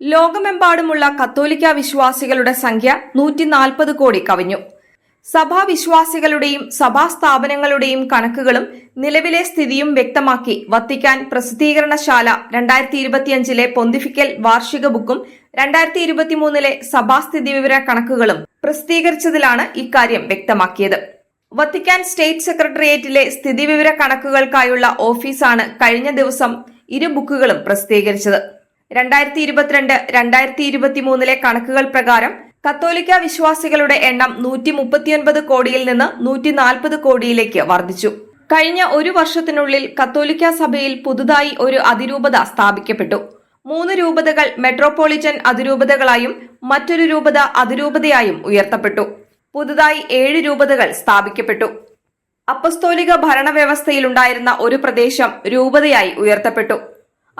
ലോകമെമ്പാടുമുള്ള കത്തോലിക്ക വിശ്വാസികളുടെ സംഖ്യ നൂറ്റി നാൽപ്പത് കോടി കവിഞ്ഞു. സഭാ വിശ്വാസികളുടെയും സഭാ സ്ഥാപനങ്ങളുടെയും കണക്കുകളും നിലവിലെ സ്ഥിതിയും വ്യക്തമാക്കി വത്തിക്കാൻ പ്രസിദ്ധീകരണശാല രണ്ടായിരത്തി ഇരുപത്തിയഞ്ചിലെ പൊന്തിഫിക്കൽ വാർഷിക ബുക്കും രണ്ടായിരത്തി ഇരുപത്തിമൂന്നിലെ സഭാസ്ഥിതി വിവര കണക്കുകളും പ്രസിദ്ധീകരിച്ചതിലാണ് ഇക്കാര്യം വ്യക്തമാക്കിയത്. വത്തിക്കാൻ സ്റ്റേറ്റ് സെക്രട്ടേറിയറ്റിലെ സ്ഥിതിവിവര കണക്കുകൾക്കായുള്ള ഓഫീസാണ് കഴിഞ്ഞ ദിവസം ഇരു ബുക്കുകളും പ്രസിദ്ധീകരിച്ചത്. രണ്ടായിരത്തി ഇരുപത്തിരണ്ട് രണ്ടായിരത്തി ഇരുപത്തിമൂന്നിലെ കണക്കുകൾ പ്രകാരം കത്തോലിക്ക വിശ്വാസികളുടെ എണ്ണം നൂറ്റി മുപ്പത്തിയൊൻപത് കോടിയിൽ നിന്ന് നൂറ്റി നാൽപ്പത് കോടിയിലേക്ക് വർദ്ധിച്ചു. കഴിഞ്ഞ ഒരു വർഷത്തിനുള്ളിൽ കത്തോലിക്ക സഭയിൽ പുതുതായി ഒരു അതിരൂപത സ്ഥാപിക്കപ്പെട്ടു. മൂന്ന് രൂപതകൾ മെട്രോപൊളിറ്റൻ അതിരൂപതകളായും മറ്റൊരു രൂപത അതിരൂപതയായും ഉയർത്തപ്പെട്ടു. പുതുതായി ഏഴ് രൂപതകൾ സ്ഥാപിക്കപ്പെട്ടു. അപ്പസ്തോലിക ഭരണവ്യവസ്ഥയിലുണ്ടായിരുന്ന ഒരു പ്രദേശം രൂപതയായി ഉയർത്തപ്പെട്ടു.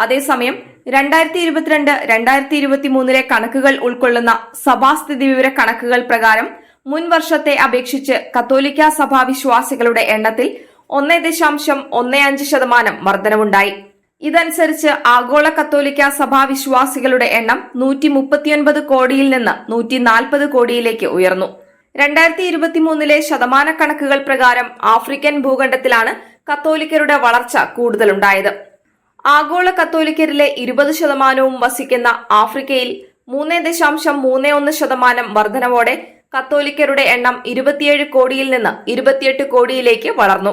അതേസമയം രണ്ടായിരത്തി ഇരുപത്തിരണ്ട് രണ്ടായിരത്തി ഇരുപത്തി മൂന്നിലെ കണക്കുകൾ ഉൾക്കൊള്ളുന്ന സഭാസ്ഥിതി വിവര കണക്കുകൾ പ്രകാരം മുൻ വർഷത്തെ അപേക്ഷിച്ച് കത്തോലിക്ക സഭാ വിശ്വാസികളുടെ എണ്ണത്തിൽ ഒന്ന് ദശാംശം ഒന്ന് അഞ്ച് ശതമാനം വർധനവുണ്ടായി ഇതനുസരിച്ച് ആഗോള കത്തോലിക്ക സഭാ വിശ്വാസികളുടെ എണ്ണം നൂറ്റി മുപ്പത്തിയൊൻപത് കോടിയിൽ നിന്ന് നൂറ്റി നാൽപ്പത് കോടിയിലേക്ക് ഉയർന്നു. രണ്ടായിരത്തി ഇരുപത്തിമൂന്നിലെ ശതമാന കണക്കുകൾ പ്രകാരം ആഫ്രിക്കൻ ഭൂഖണ്ഡത്തിലാണ് കത്തോലിക്കരുടെ വളർച്ച കൂടുതലുണ്ടായത്. ആഗോള കത്തോലിക്കരിലെ ഇരുപത് ശതമാനവും വസിക്കുന്ന ആഫ്രിക്കയിൽ മൂന്ന് ദശാംശം മൂന്ന് ഒന്ന് ശതമാനം വർധനവോടെ കത്തോലിക്കരുടെ എണ്ണം ഇരുപത്തിയേഴ് കോടിയിൽ നിന്ന് ഇരുപത്തിയെട്ട് കോടിയിലേക്ക് വളർന്നു.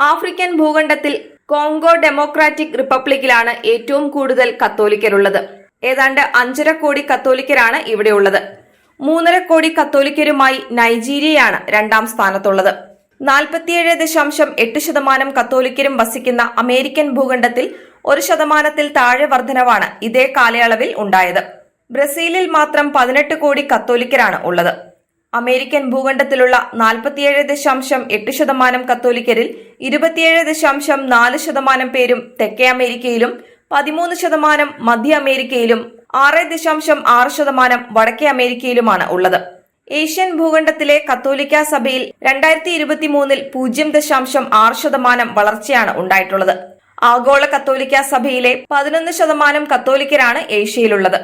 ആഫ്രിക്കൻ ഭൂഖണ്ഡത്തിൽ കോങ്കോ ഡെമോക്രാറ്റിക് റിപ്പബ്ലിക്കിലാണ് ഏറ്റവും കൂടുതൽ കത്തോലിക്കരുള്ളത്. ഏതാണ്ട് അഞ്ചര കോടി കത്തോലിക്കരാണ് ഇവിടെയുള്ളത്. മൂന്നര കോടി കത്തോലിക്കരുമായി നൈജീരിയയാണ് രണ്ടാം സ്ഥാനത്തുള്ളത്. നാൽപ്പത്തിയേഴ് ദശാംശം എട്ട് ശതമാനം കത്തോലിക്കരും വസിക്കുന്ന അമേരിക്കൻ ഭൂഖണ്ഡത്തിൽ ഒരു ശതമാനത്തിൽ താഴെ വർധനവാണ് ഇതേ കാലയളവിൽ ഉണ്ടായത്. ബ്രസീലിൽ മാത്രം പതിനെട്ട് കോടി കത്തോലിക്കരാണ് ഉള്ളത്. അമേരിക്കൻ ഭൂഖണ്ഡത്തിലുള്ള നാൽപ്പത്തിയേഴ് ദശാംശം എട്ട് ശതമാനം കത്തോലിക്കരിൽ ഇരുപത്തിയേഴ് ദശാംശം നാല് ശതമാനം പേരും തെക്കേ അമേരിക്കയിലും പതിമൂന്ന് ശതമാനം മധ്യ അമേരിക്കയിലും ആറ് ദശാംശം ആറ് ശതമാനം വടക്കേ അമേരിക്കയിലുമാണ് ഉള്ളത്. ഏഷ്യൻ ഭൂഖണ്ഡത്തിലെ കത്തോലിക്ക സഭയിൽ രണ്ടായിരത്തി ഇരുപത്തിമൂന്നിൽ പൂജ്യം ദശാംശം ആറ് ശതമാനം വളർച്ചയാണ് ഉണ്ടായിട്ടുള്ളത്. ആഗോള കത്തോലിക്ക സഭയിലെ പതിനൊന്ന് ശതമാനം കത്തോലിക്കരാണ് ഏഷ്യയിലുള്ളത്.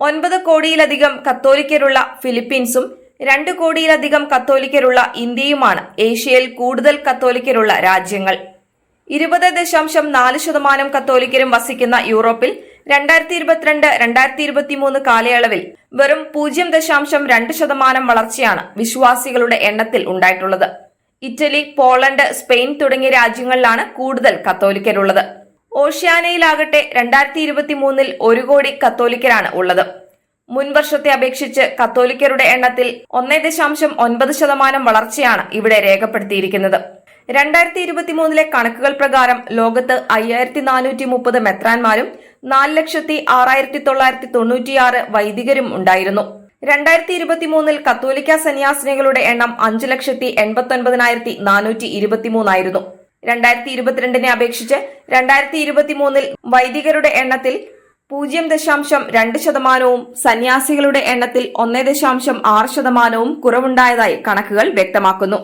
ഒൻപത് കോടിയിലധികം കത്തോലിക്കരുള്ള ഫിലിപ്പീൻസും രണ്ട് കോടിയിലധികം കത്തോലിക്കരുള്ള ഇന്ത്യയുമാണ് ഏഷ്യയിൽ കൂടുതൽ കത്തോലിക്കരുള്ള രാജ്യങ്ങൾ. ഇരുപത് ദശാംശം നാല് ശതമാനം കത്തോലിക്കരും വസിക്കുന്ന യൂറോപ്പിൽ രണ്ടായിരത്തി ഇരുപത്തിരണ്ട് രണ്ടായിരത്തി ഇരുപത്തിമൂന്ന് കാലയളവിൽ വെറും പൂജ്യം ദശാംശം രണ്ട് ശതമാനം വളർച്ചയാണ് വിശ്വാസികളുടെ എണ്ണത്തിൽ ഉണ്ടായിട്ടുള്ളത്. ഇറ്റലി പോളണ്ട് സ്പെയിൻ തുടങ്ങിയ രാജ്യങ്ങളിലാണ് കൂടുതൽ കത്തോലിക്കരുള്ളത്. ഓഷ്യാനയിലാകട്ടെ രണ്ടായിരത്തി ഇരുപത്തി മൂന്നിൽ ഒരു കോടി കത്തോലിക്കരാണ് ഉള്ളത്. മുൻ വർഷത്തെ അപേക്ഷിച്ച് കത്തോലിക്കരുടെ എണ്ണത്തിൽ ഒന്നേ ദശാംശം ഒൻപത് ശതമാനം വളർച്ചയാണ് ഇവിടെ രേഖപ്പെടുത്തിയിരിക്കുന്നത്. രണ്ടായിരത്തി ഇരുപത്തി മൂന്നിലെ കണക്കുകൾ പ്രകാരം ലോകത്ത് അയ്യായിരത്തി നാനൂറ്റി മുപ്പത് മെത്രാൻമാരും നാല് ലക്ഷത്തി ആറായിരത്തി തൊള്ളായിരത്തി തൊണ്ണൂറ്റിയാറ് വൈദികരും ഉണ്ടായിരുന്നു. രണ്ടായിരത്തി ഇരുപത്തിമൂന്നിൽ കത്തോലിക്ക സന്യാസിനികളുടെ എണ്ണം അഞ്ചു ലക്ഷത്തി എൺപത്തി ഒൻപതിനായിരത്തി നാനൂറ്റി ഇരുപത്തിമൂന്നായിരുന്നു. രണ്ടായിരത്തി ഇരുപത്തിരണ്ടിനെ അപേക്ഷിച്ച് രണ്ടായിരത്തി ഇരുപത്തിമൂന്നിൽ വൈദികരുടെ എണ്ണത്തിൽ പൂജ്യം ദശാംശം രണ്ട് ശതമാനവും സന്യാസികളുടെ എണ്ണത്തിൽ ഒന്നേ ദശാംശം ആറ് ശതമാനവും കുറവുണ്ടായതായി കണക്കുകൾ വ്യക്തമാക്കുന്നു.